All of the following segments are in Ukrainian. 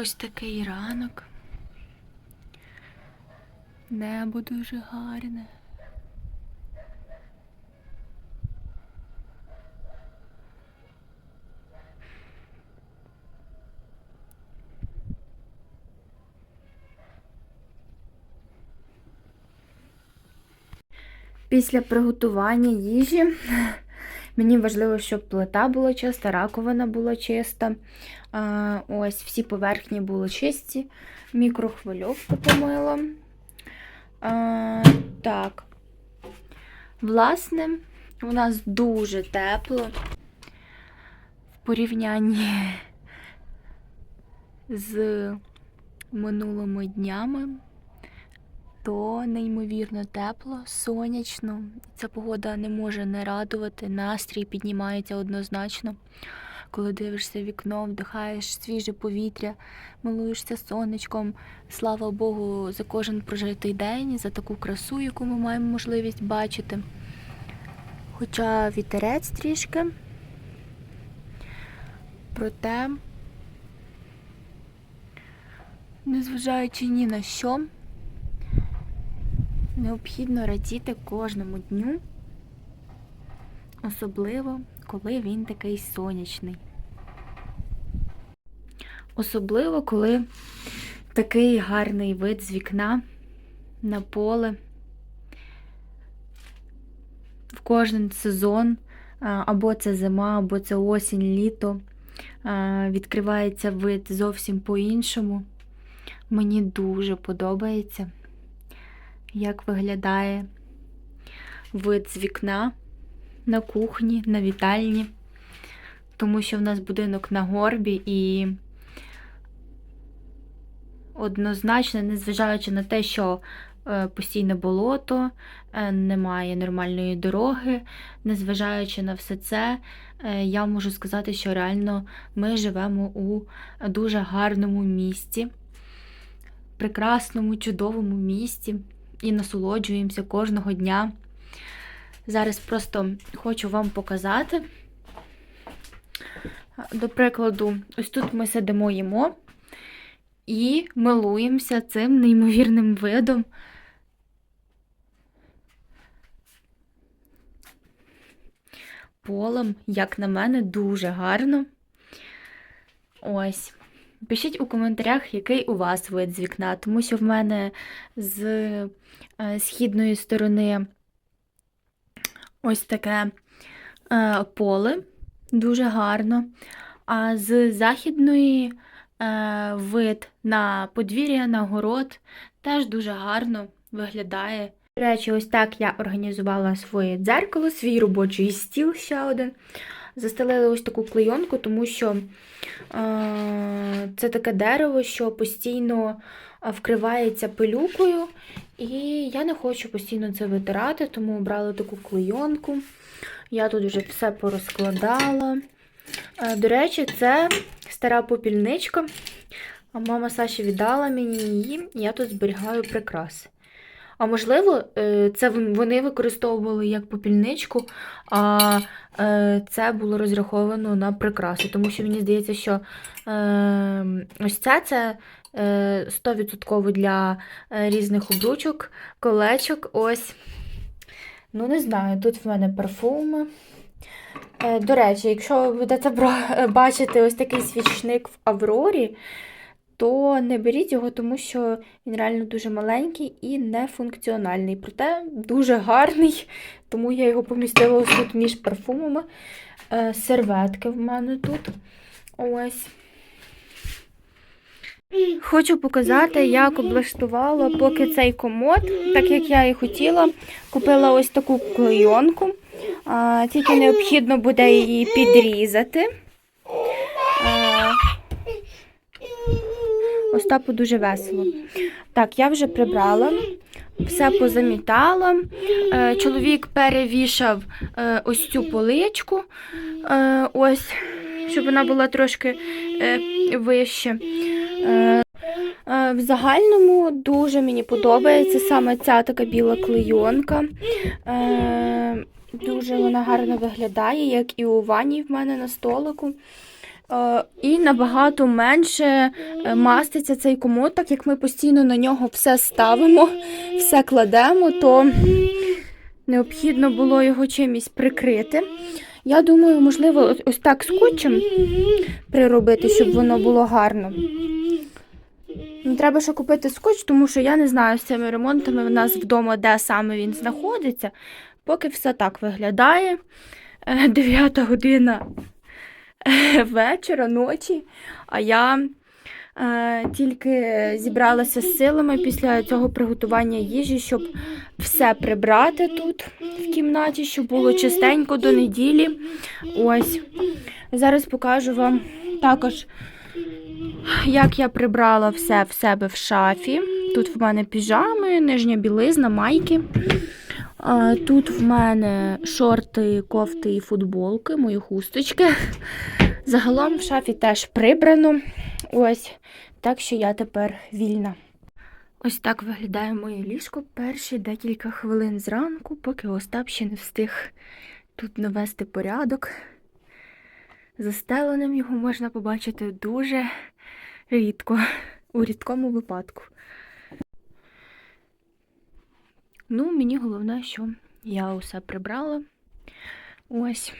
Ось такий ранок. Небо дуже гарне. Після приготування їжі мені важливо, щоб плита була чиста, раковина була чиста. Ось всі поверхні були чисті. Мікрохвильовку помила. Так. Власне, у нас дуже тепло в порівнянні з минулими днями то неймовірно тепло, сонячно. Ця погода не може не радувати. Настрій піднімається однозначно. Коли дивишся в вікно, вдихаєш свіже повітря, милуєшся сонечком. Слава Богу, за кожен прожитий день, за таку красу, яку ми маємо можливість бачити. Хоча вітерець трішки, проте, незважаючи ні на що, Необхідно радіти кожному дню, особливо, коли він такий сонячний. Особливо, коли такий гарний вид з вікна на поле. В кожен сезон, або це зима, або це осінь, літо, відкривається вид зовсім по-іншому. Мені дуже подобається як виглядає вид з вікна на кухні, на вітальні, тому що в нас будинок на горбі і однозначно, незважаючи на те, що е, постійне болото, е, немає нормальної дороги, незважаючи на все це, е, я можу сказати, що реально ми живемо у дуже гарному місті, прекрасному, чудовому місті і насолоджуємося кожного дня. Зараз просто хочу вам показати. До прикладу, ось тут ми сидимо їмо і милуємося цим неймовірним видом. Полем, як на мене, дуже гарно. Ось. Пишіть у коментарях, який у вас вид з вікна, тому що в мене з е, східної сторони ось таке е, поле, дуже гарно, а з західної е, вид на подвір'я, на город теж дуже гарно виглядає. До речі, ось так я організувала своє дзеркало, свій робочий стіл ще один. Застелили ось таку клейонку, тому що е, це таке дерево, що постійно вкривається пилюкою, і я не хочу постійно це витирати, тому обрала таку клейонку. Я тут вже все порозкладала. Е, до речі, це стара попільничка. Мама Саші віддала мені її, я тут зберігаю прикраси. А можливо, е, це вони використовували як попільничку, а е, це було розраховано на прикраси. Тому що мені здається, що е, ось це це 100% для різних обручок, колечок. Ось. Ну, не знаю, тут в мене парфуми. До речі, якщо ви будете бачити ось такий свічник в Аврорі, то не беріть його, тому що він реально дуже маленький і нефункціональний. Проте дуже гарний, тому я його помістила ось тут між парфумами. Е, серветки в мене тут. Ось. Хочу показати, як облаштувала поки цей комод, так як я і хотіла. Купила ось таку клейонку, тільки необхідно буде її підрізати. Остапу дуже весело. Так, я вже прибрала, все позамітала. Е, чоловік перевішав е, ось цю поличку, е, ось, щоб вона була трошки вище. В загальному дуже мені подобається саме ця така біла клейонка. Дуже вона гарно виглядає, як і у ванні в мене на столику. Е, І набагато менше е, маститься цей комод, так як ми постійно на нього все ставимо, все кладемо, то необхідно було його чимось прикрити. Я думаю, можливо, ось- так скотчем приробити, щоб воно було гарно. Ну, Треба ще купити скотч, тому що я не знаю з цими ремонтами в нас вдома, де саме він знаходиться. Поки все так виглядає. Е, Дев'ята година вечора, ночі, а я е, тільки зібралася з силами після цього приготування їжі, щоб все прибрати тут в кімнаті, щоб було чистенько до неділі. Ось. Зараз покажу вам також, як я прибрала все в себе в шафі. Тут в мене піжами, нижня білизна, майки. Тут в мене шорти, кофти і футболки, мої хусточки. Загалом в шафі теж прибрано. Ось, так що я тепер вільна. Ось так виглядає моє ліжко перші декілька хвилин зранку, поки Остап ще не встиг тут навести порядок. Застеленим його можна побачити дуже рідко, у рідкому випадку. Ну, мені головне, що я усе прибрала. Ось.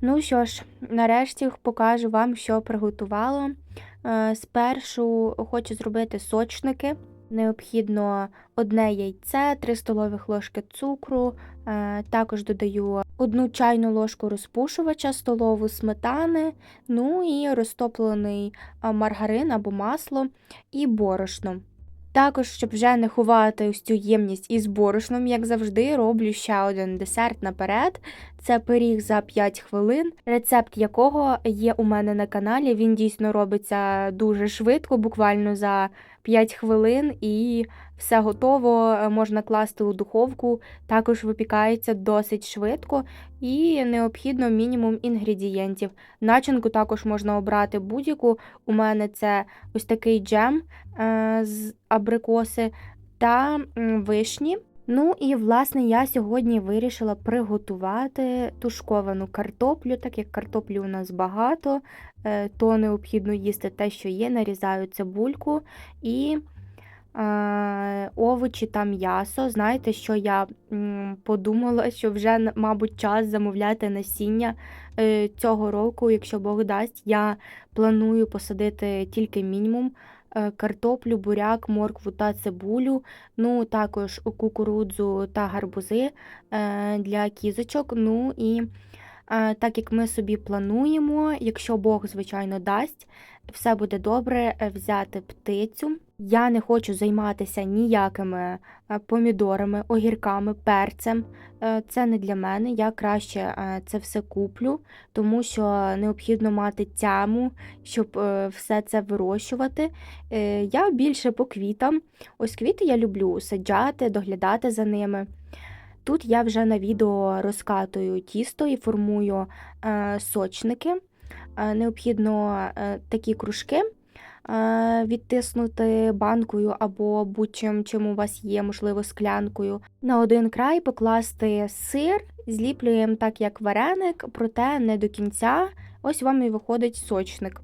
Ну що ж, нарешті покажу вам, що приготувала. Е, Спершу хочу зробити сочники. Необхідно одне яйце, 3 столових ложки цукру. е, Також додаю одну чайну ложку розпушувача, столову сметани, ну і розтоплений маргарин або масло і борошно. Також, щоб вже не ховати ось цю ємність із борошном, як завжди, роблю ще один десерт наперед. Це пиріг за 5 хвилин, рецепт якого є у мене на каналі. Він дійсно робиться дуже швидко, буквально за 5 хвилин, і все готово. е, Можна класти у духовку. Також випікається досить швидко і необхідно мінімум інгредієнтів. Начинку також можна обрати будь-яку. У мене це ось такий джем е, з абрикоси та вишні. Ну і власне я сьогодні вирішила приготувати тушковану картоплю, так як картоплі у нас багато, е, то необхідно їсти те, що є. Нарізаю цибульку і е, овочі та м'ясо. Знаєте, що я подумала, що вже, мабуть, час замовляти насіння е, цього року, якщо Бог дасть, я планую посадити тільки мінімум. Е, Картоплю, буряк, моркву та цибулю, ну також кукурудзу та гарбузи е, для кізочок. Ну і е, так як ми собі плануємо, якщо Бог, звичайно, дасть, все буде добре, е, взяти птицю. Я не хочу займатися ніякими е, помідорами, огірками, перцем. Е, Це не для мене. Я краще це все куплю, тому що необхідно мати тяму, щоб все це вирощувати. Я більше по квітам. Ось квіти я люблю саджати, доглядати за ними. Тут я вже на відео розкатую тісто і формую сочники. Е, Необхідно е, такі кружки е, відтиснути банкою або будь-чим, чим у вас є, можливо, склянкою. На один край покласти сир, зліплюємо так, як вареник, проте не до кінця. Ось вам і виходить сочник.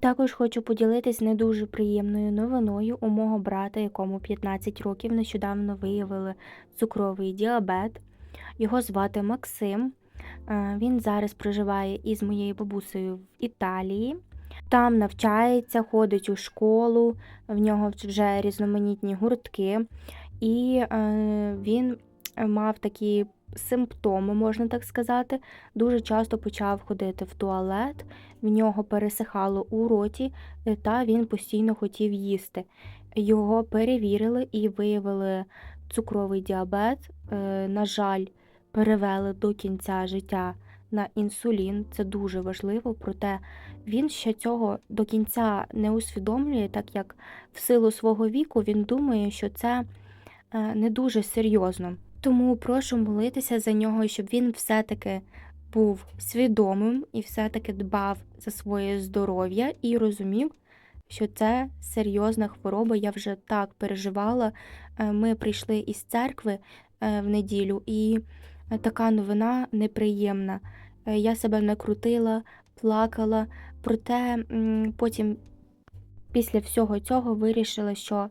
Також хочу поділитись не дуже приємною новиною. У мого брата, якому 15 років, нещодавно виявили цукровий діабет. Його звати Максим. Е, Він зараз проживає із моєю бабусею в Італії. Там навчається, ходить у школу, в нього вже різноманітні гуртки, і е, він мав такі симптоми, можна так сказати. Дуже часто почав ходити в туалет, в нього пересихало у роті, е, та він постійно хотів їсти. Його перевірили і виявили цукровий діабет. Е, На жаль, перевели до кінця життя на інсулін. Це дуже важливо, проте він ще цього до кінця не усвідомлює, так як в силу свого віку він думає, що це е, не дуже серйозно. Тому прошу молитися за нього, щоб він все-таки був свідомим і все-таки дбав за своє здоров'я і розумів, що це серйозна хвороба. Я вже так переживала. Е, Ми прийшли із церкви е, в неділю, і така новина неприємна. Е, Я себе накрутила, плакала, проте потім після всього цього вирішила, що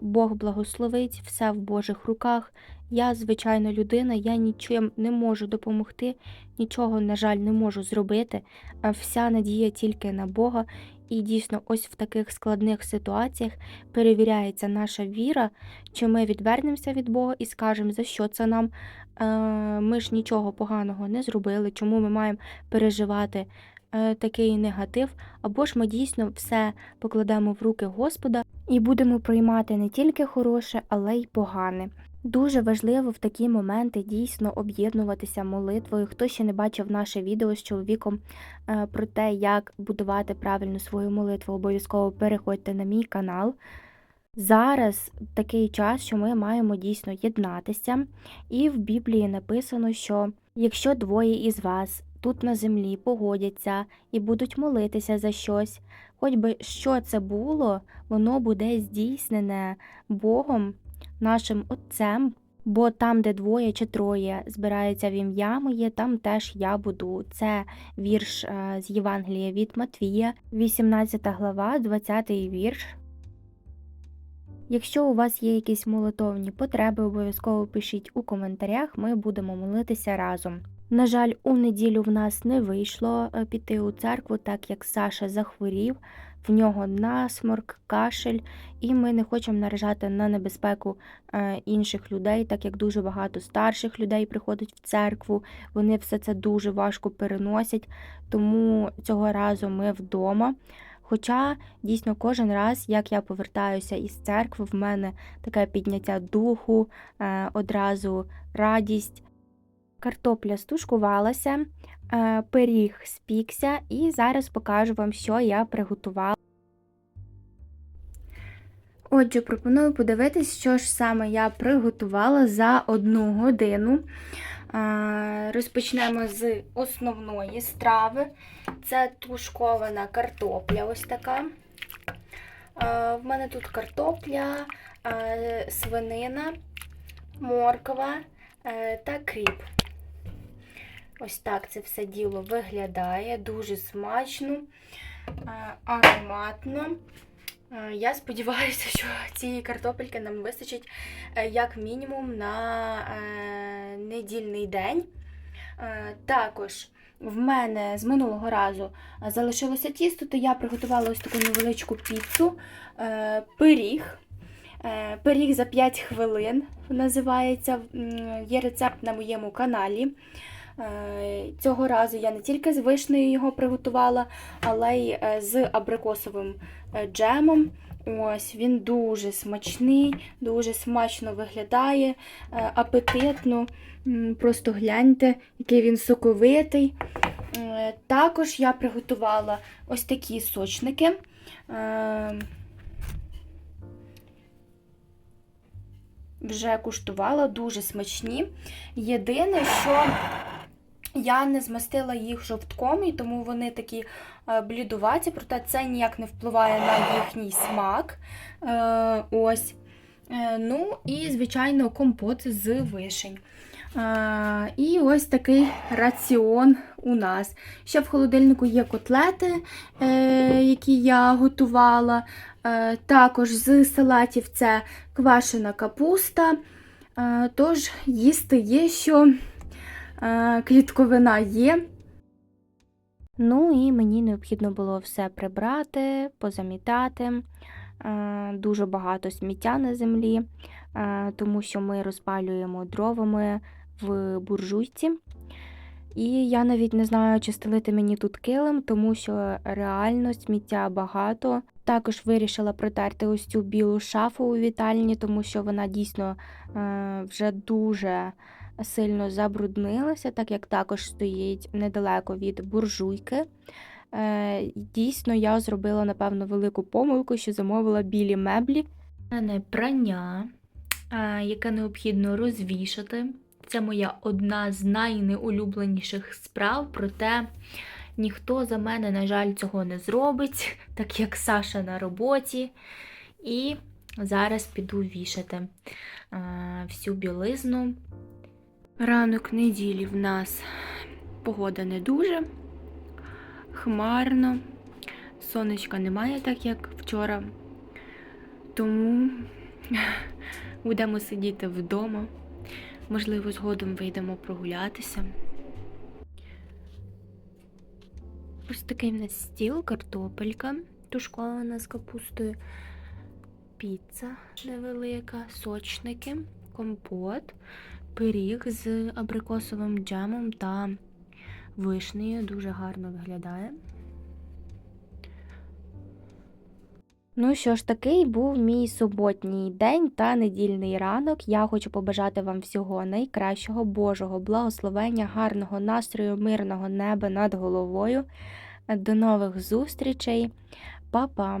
Бог благословить, все в Божих руках. Я звичайна людина, я нічим не можу допомогти, нічого, на жаль, не можу зробити. Вся надія тільки на Бога. І дійсно, ось в таких складних ситуаціях перевіряється наша віра, чи ми відвернемося від Бога і скажемо, за що це нам. Ми ж нічого поганого не зробили, чому ми маємо переживати е, такий негатив, або ж ми дійсно все покладемо в руки Господа і будемо приймати не тільки хороше, але й погане. Дуже важливо в такі моменти дійсно об'єднуватися молитвою. Хто ще не бачив наше відео з чоловіком е, про те, як будувати правильно свою молитву, обов'язково переходьте на мій канал. Зараз такий час, що ми маємо дійсно єднатися, і в Біблії написано, що якщо двоє із вас тут на землі погодяться і будуть молитися за щось, хоч би що це було, воно буде здійснене Богом, нашим Отцем. Бо там, де двоє чи троє збираються в ім'я моє, там теж я буду. Це вірш е, з Євангелія від Матвія, 18 глава, 20 вірш. Якщо у вас є якісь молитовні потреби, обов'язково пишіть у коментарях, ми будемо молитися разом. На жаль, у неділю в нас не вийшло е, піти у церкву, так як Саша захворів, в нього насморк, кашель, і ми не хочемо наражати на небезпеку е, інших людей, так як дуже багато старших людей приходить в церкву, вони все це дуже важко переносять, тому цього разу ми вдома. Хоча дійсно кожен раз, як я повертаюся із церкви, в мене таке підняття духу, е, одразу радість. Картопля стушкувалася, пиріг спікся, і зараз покажу вам, що я приготувала. Отже, пропоную подивитись, що ж саме я приготувала за одну годину. Е, Розпочнемо з основної страви. Це тушкована картопля, ось така. Е, В мене тут картопля, е, свинина, морква е, та кріп. Ось так це все діло виглядає, дуже смачно, е, ароматно. Е, Я сподіваюся, що цієї картопельки нам вистачить е, як мінімум на недільний день. Також в мене з минулого разу залишилося тісто, то я приготувала ось таку невеличку піцу, пиріг. Пиріг за 5 хвилин називається. Є рецепт на моєму каналі. Е, Цього разу я не тільки з вишнею його приготувала, але й е, з абрикосовим е, джемом. Ось він дуже смачний, дуже смачно виглядає, апетитно. Просто гляньте, який він соковитий. Також я приготувала ось такі сочники. Вже куштувала, дуже смачні. Єдине, що я не змастила їх жовтком, і тому вони такі е, блідуваті, проте це ніяк не впливає на їхній смак. Е, Ось. Е, Ну і, звичайно, компот з вишень. Е, І ось такий раціон у нас. Ще в холодильнику є котлети, е, які я готувала. Е, Також з салатів це квашена капуста. Е, Тож їсти є що. Е, Клітковина є. Ну і мені необхідно було все прибрати, позамітати. Е, Дуже багато сміття на землі, е, тому що ми розпалюємо дровами в буржуйці. І я навіть не знаю, чи стелити мені тут килим, тому що реально сміття багато. Також вирішила протерти ось цю білу шафу у вітальні, тому що вона дійсно вже дуже сильно забруднилася, так як також стоїть недалеко від буржуйки. Е, Дійсно, я зробила, напевно, велику помилку, що замовила білі меблі. У мене прання, е, яке необхідно розвішати. Це моя одна з найнеулюбленіших справ, проте ніхто за мене, на жаль, цього не зробить, так як Саша на роботі. І зараз піду вішати е, всю білизну. Ранок неділі в нас погода не дуже, хмарно, сонечка немає, так як вчора. Тому будемо сидіти вдома. Можливо, згодом вийдемо прогулятися. Ось такий в нас стіл, картопелька, тушкована з капустою, піца невелика, сочники, компот, пиріг з абрикосовим джемом та вишнею. Дуже гарно виглядає. Ну що ж, такий був мій суботній день та недільний ранок. Я хочу побажати вам всього найкращого, Божого благословення, гарного настрою, мирного неба над головою. До нових зустрічей. Па-па!